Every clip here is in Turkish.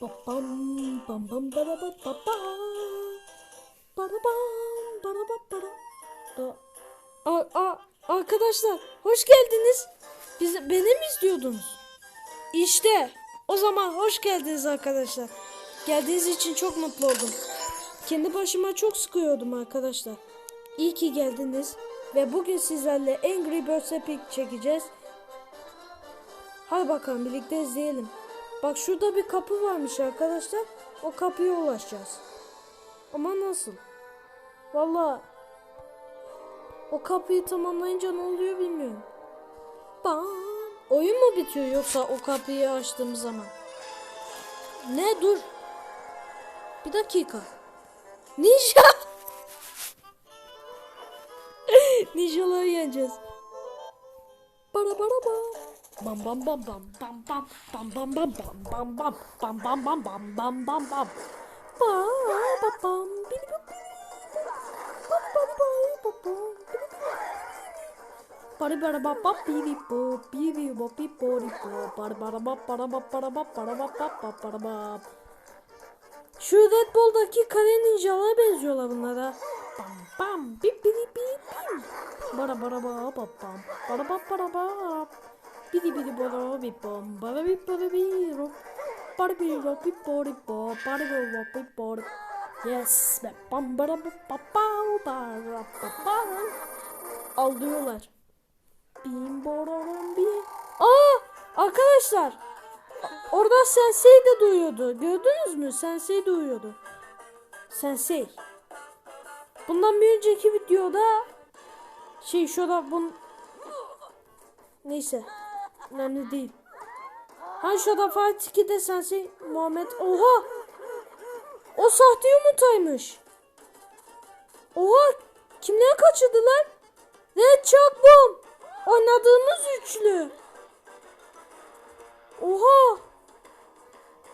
Ba bam arkadaşlar hoş geldiniz. Biz beni mi izliyordunuz? İşte o zaman hoş geldiniz arkadaşlar. Geldiğiniz için çok mutlu oldum. Kendi başıma çok sıkıyordum arkadaşlar. İyi ki geldiniz ve bugün sizlerle Angry Birds Epic çekeceğiz. Hadi bakalım birlikte izleyelim. Bak şurada bir kapı varmış arkadaşlar. O kapıya ulaşacağız. Ama nasıl? Vallahi o kapıyı tamamlayınca ne oluyor bilmiyorum. Bam. Oyun mu bitiyor yoksa o kapıyı açtığım zaman? Ne dur. Bir dakika. Ninja. Ninjaları yeneceğiz. Bara bara ba. Bam bam bam bam bam bam bam bam bam bam bam bam bam bam bam bam bam bam bam. Şu Red Bull'daki kare ninjalara benziyorlar bunlara. Bam bam bip bili bili bim. Bara bara ba ba bam. Bara ba bara ba. Bidi bidi bara bi bam. Bara bi bara bi ro. Bara bi ro bi bo di bo. Bara bi ro bi bo di. Yes be. Bam bara ba ba ba bara ba ba. Aldıyorlar. Bim boraram bi. Aa arkadaşlar. Orada Sensei de duyuyordu. Gördünüz mü? Sensei duyuyordu. Sensei. Bundan bir önceki videoda şey şurada bun neyse önemli değil. Ha şurada Fatih 2'de Sensei Muhammed oha o sahte yumurtaymış. Oha kimden kaçırdılar? Red Bomb oynadığımız üçlü. Oha!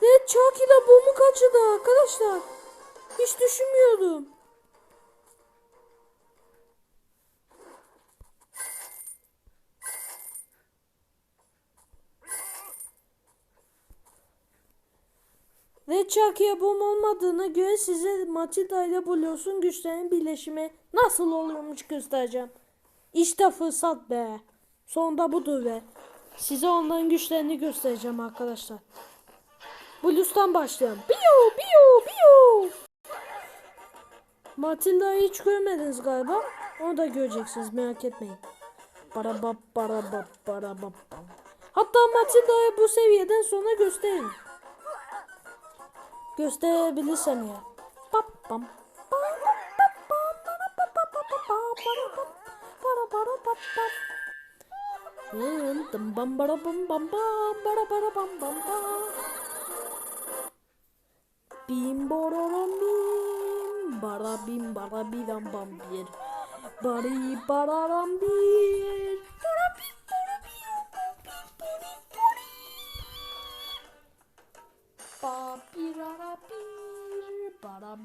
Red Chuck ile Bomb'u kaçırdı arkadaşlar. Hiç düşünmüyordum. Red Chucky'ye bom olmadığına göre size Matilda ile Blues'un güçlerinin birleşimi nasıl oluyormuş göstereceğim. İşte fırsat be. Sonunda budur be. Size onların güçlerini göstereceğim arkadaşlar. Blues'tan başlayalım. Biyo biyo biyo. Matilda'yı hiç görmediniz galiba. Onu da göreceksiniz merak etmeyin. Para bap para. Hatta Matilda'yı bu seviyeden sonra gösteririm gösterebilirsem ya. Bim bororom bim bara bim bara bidam bam bir bari bararam bir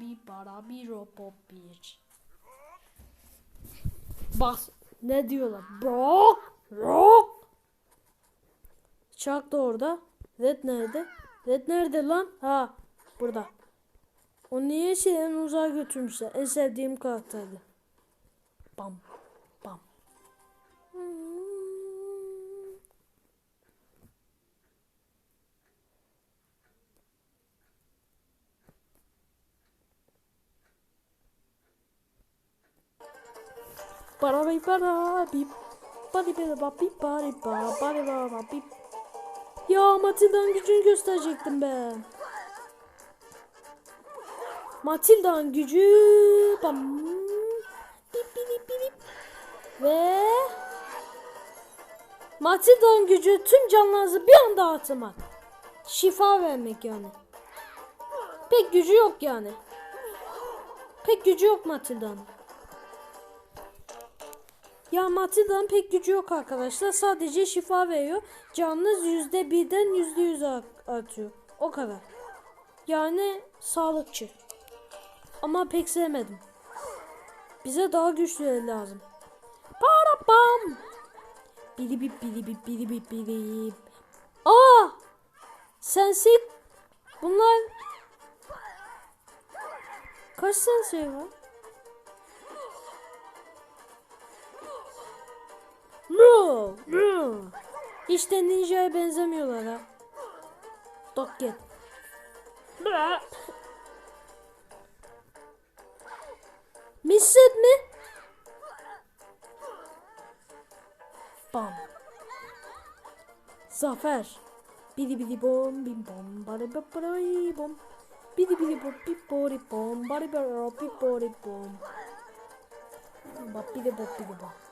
bir. Bara bir bara bir ropo bir. Bas ne diyorlar? Brock. Rock. Chuck da orada. Red nerede? Red nerede lan? Ha burada. O niye şeyden uzağa götürmüşler? En sevdiğim karakterdi. Bam. Para bip para bip. Bari bari bari bari bari bari bari bari. Ya Matilda'nın gücünü gösterecektim ben. Matilda'nın gücü bam. Bip bip bip bip. Ve Matilda'nın gücü tüm canlarınızı bir anda atmak. Şifa vermek yani. Pek gücü yok yani. Pek gücü yok Matilda'nın. Ya Matilda'nın pek gücü yok arkadaşlar. Sadece şifa veriyor. Canınız yüzde birden yüzde yüz artıyor. O kadar. Yani sağlıkçı. Ama pek sevmedim. Bize daha güçlüleri lazım. Para bam. Bili bip bili bip bili bip bili. Aa! Sensei Bunlar kaç sensei var? Hiç de ninja'ya benzemiyorlar ha. Dokket. Bra. Misset mi? Bam. Zafer. Bidi bidi bom bim bom bari bari bom. Bidi bidi bom bip bori bom bari bari bip bori bom. Bap bidi bop bidi bom.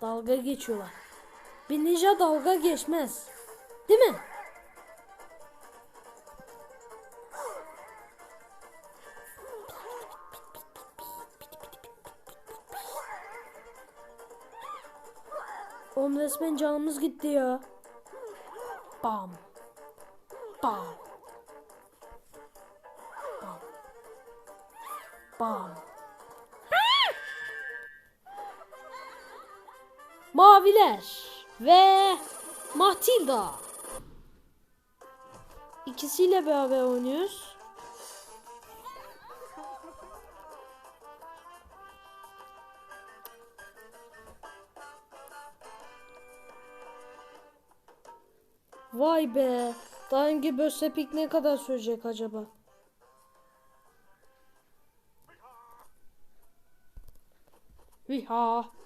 Dalga geçiyorlar. Bir ninja dalga geçmez. Değil mi? Oğlum resmen canımız gitti ya. Bam. Bam. Bam. Bam. Maviler ve Matilda. İkisiyle beraber oynuyoruz. Vay be. Daha önce Bösepik ne kadar sürecek acaba? Viha.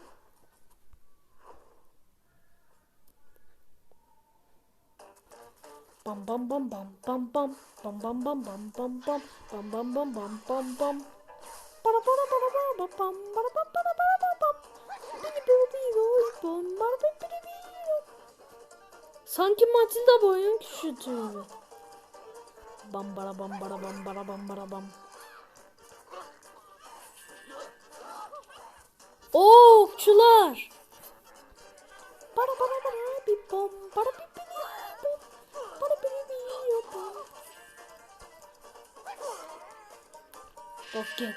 Bam bam bam bam bam bam bam bam bam bam bam bam bam bam bam Para para para para bam bam para para para para bam bam Bidi bidi bidi bam para bidi bidi bidi Sanki Matilda boyun küçültüyor. Bam bara bam bara bam bara bam bara bam. Oo okçular. Bara bara bara bir bom bara bir Roket.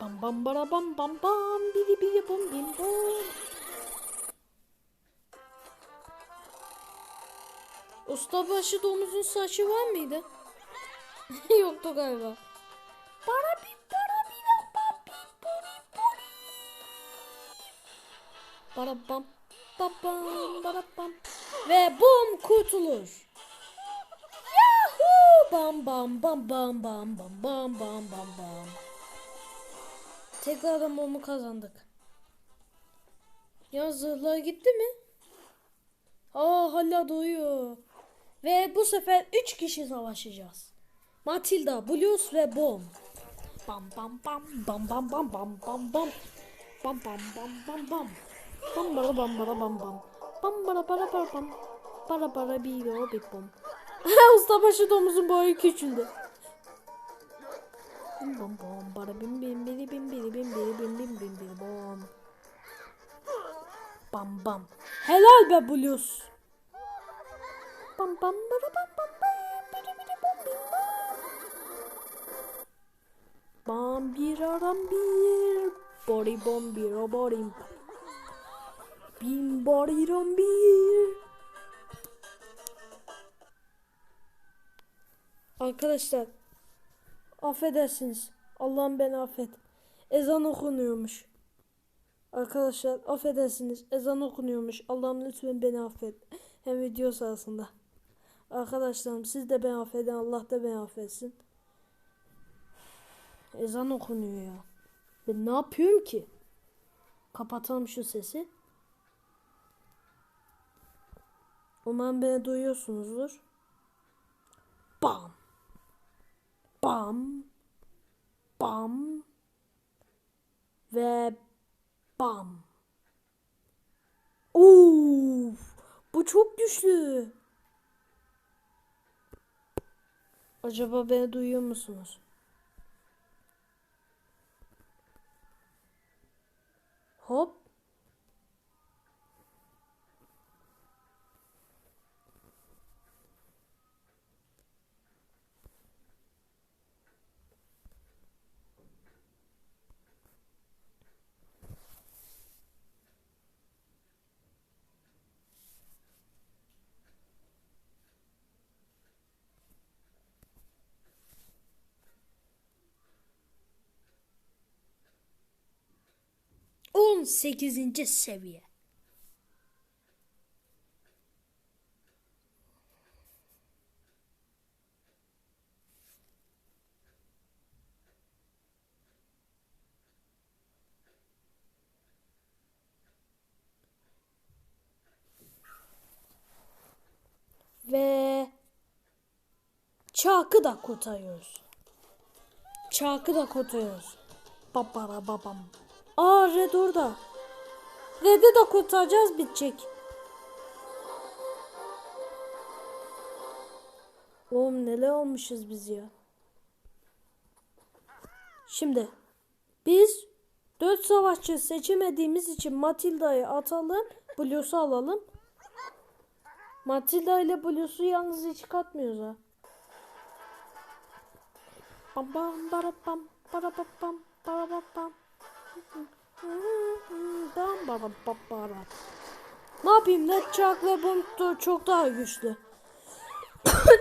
Bam bam bara bam bam bam bidi bidi bom bim bom. Ustabaşı domuzun saçı var mıydı? Yoktu galiba. Para bir para bir para bir pori pori. Para bam bam bam para bam. Ve bum kurtulur. Bam bam bam bam bam bam bam bam bam bam. Tekrardan bomu kazandık. Ya zırhlar gitti mi? Aa hala doyuyor. Ve bu sefer 3 kişi savaşacağız. Matilda, Blues ve Bom. Bam bam bam bam bam bam bam bam bam. Bam bam bam bam bam. Bam bam bara bam bam. Bam bara bara bara bam. Bara bara bir o bir bom. Ustabaşı domuzun boyu küçüldü. Bim bom bom bara bim bim biri bim biri bim biri bim bim bim biri bom. Bam bam. Helal be Blues. Bam bam bara bam bam bam biri biri bam bim bam. Bam bir aram bir. Body bom bir o bodim. Bim body ram bir. Arkadaşlar affedersiniz. Allah'ım beni affet. Ezan okunuyormuş. Arkadaşlar affedersiniz. Ezan okunuyormuş. Allah'ım lütfen beni affet. Hem video sırasında. Arkadaşlarım siz de beni affedin. Allah da beni affetsin. Ezan okunuyor ya. Ben ne yapıyorum ki? Kapatalım şu sesi. Umarım beni duyuyorsunuzdur. Bam. Bam. Bam. Ve bam. Uf, bu çok güçlü. Acaba beni duyuyor musunuz? Hop. 18. seviye. Ve Çarkı da kurtarıyoruz. Çarkı da kurtarıyoruz. Babara babam. Aa Red orada. Red'i de kurtaracağız bitecek. Oğlum neler olmuşuz biz ya. Şimdi biz dört savaşçı seçemediğimiz için Matilda'yı atalım. Blues'u alalım. Matilda ile Blues'u yalnız hiç katmıyoruz ha. Bam bam bara bam bara bam bara bam bam. Ne yapayım? Chuck ve Bump çok daha güçlü.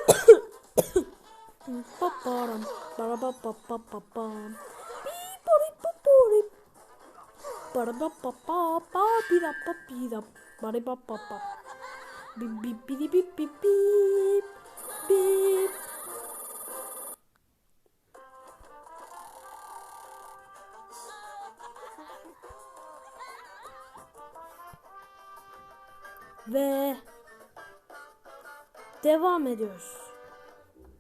Paparam. Bara bam bam bam bam bam. Bi bori bu bori. Bara bam bam bam bam bira bam bira. Bara bam bam bam. Bip bip bip bip bip bip. Bip. Ve devam ediyoruz.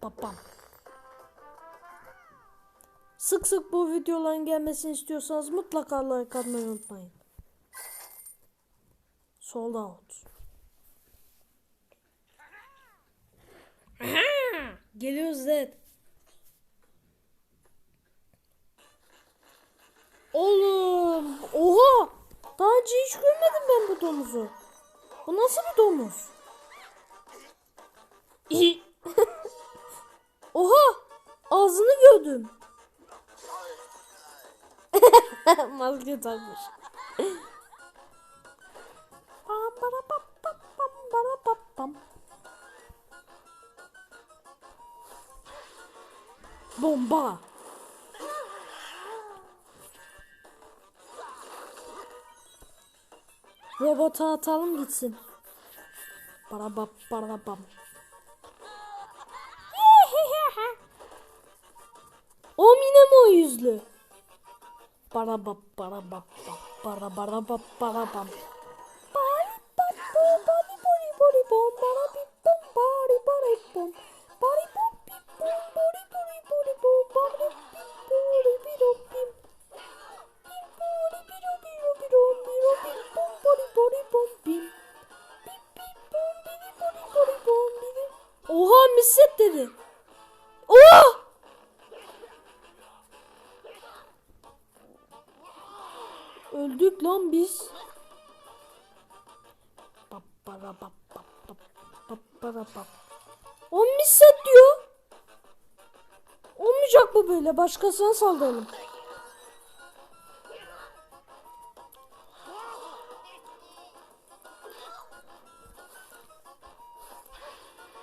Babam. Sık sık bu videoların gelmesini istiyorsanız mutlaka like atmayı unutmayın. Sold out. Geliyoruz Zed. Oğlum. Oha. Daha önce hiç görmedim ben bu domuzu. Bu nasıl bir domuz? Oha! Ağzını gördüm. Maske takmış. Robota atalım gitsin. Para bap para bam. O yine mi o yüzlü? Para bap para bap para para bap para bam. Bari bap bari bori bori bom bip bom bari bari bom. Öldük lan biz. On misset diyor. Olmayacak bu böyle. Başkasına saldıralım.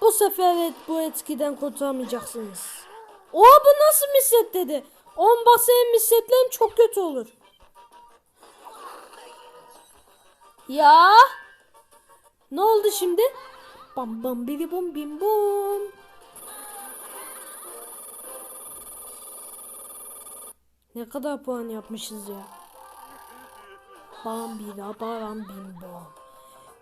Bu sefer evet bu etkiden kurtulamayacaksınız. Oha bu nasıl misset dedi. On basayan missetlerim çok kötü olur. Ya. Ne oldu şimdi? Bam bam biri bom bim bom. Ne kadar puan yapmışız ya? Bam bira baram bim bom.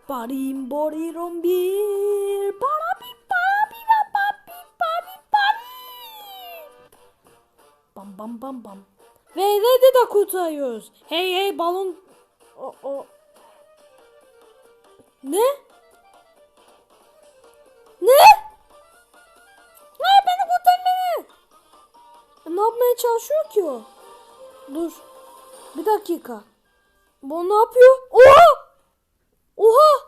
Barim borirom bir. Para bim para bira bam bim bari bari. Bam bam bam bam. Ve Red'i de kurtarıyoruz. Hey hey balon. Ne? Ne? Hayır beni kurtar beni. E, Ne yapmaya çalışıyor ki o? Dur. Bir dakika. Bu ne yapıyor? Oha! Oha!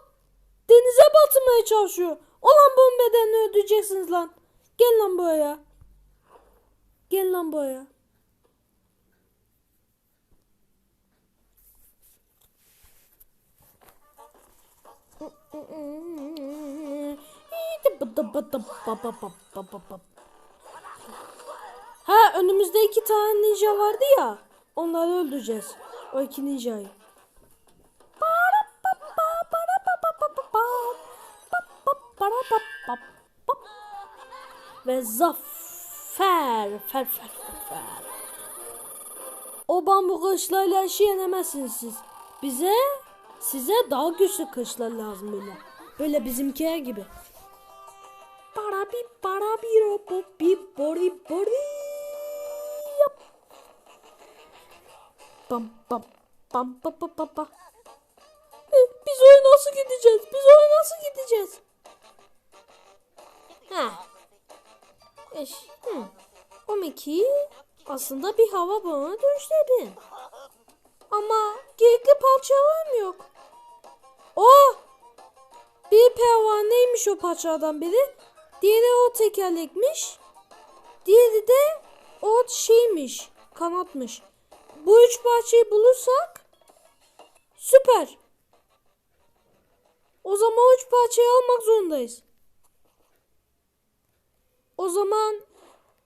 Denize batırmaya çalışıyor. Olan bunun bedenini ödeyeceksiniz lan. Gel lan buraya. Gel lan buraya. Ha önümüzde iki tane ninja vardı ya. Onları öldüreceğiz. O iki ninjayı. Ve zafer. Fer fer fer. O bambu kılıçlarla işi yenemezsiniz siz. Bize, size daha güçlü kılıçlar lazım böyle. Böyle bizimkiler gibi. Para bi para bi ro bo bi bori bori. Yap. Bam bam bam ba ba ba ba. E, Biz oraya nasıl gideceğiz? Biz oraya nasıl gideceğiz? Ha. Eş. Hı. O Mickey aslında bir hava balonu dönüştürdü. Ama gerekli parçalarım yok. Oh! Bir pervaneymiş o parçalardan biri. Diğeri o tekerlekmiş. Diğeri de o şeymiş. Kanatmış. Bu üç parçayı bulursak süper. O zaman üç parçayı almak zorundayız. O zaman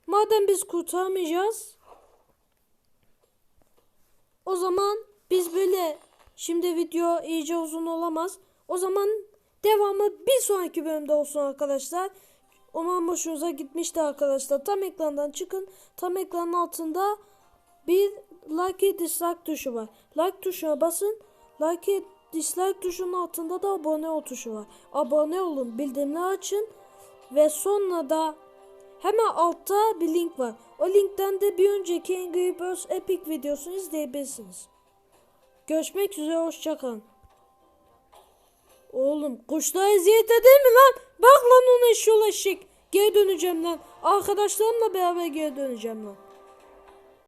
madem biz kurtaramayacağız o zaman biz böyle şimdi video iyice uzun olamaz. O zaman devamı bir sonraki bölümde olsun arkadaşlar. Umarım hoşunuza gitmişti arkadaşlar. Tam ekrandan çıkın. Tam ekranın altında bir like dislike tuşu var. Like tuşuna basın. Like dislike tuşunun altında da abone ol tuşu var. Abone olun. Bildirimleri açın. Ve sonra da hemen altta bir link var. O linkten de bir önceki Angry Birds Epic videosunu izleyebilirsiniz. Görüşmek üzere hoşçakalın. Oğlum kuşlar eziyet eder mi lan? Bak lan ona eşyol eşek. Geri döneceğim lan. Arkadaşlarımla beraber geri döneceğim lan.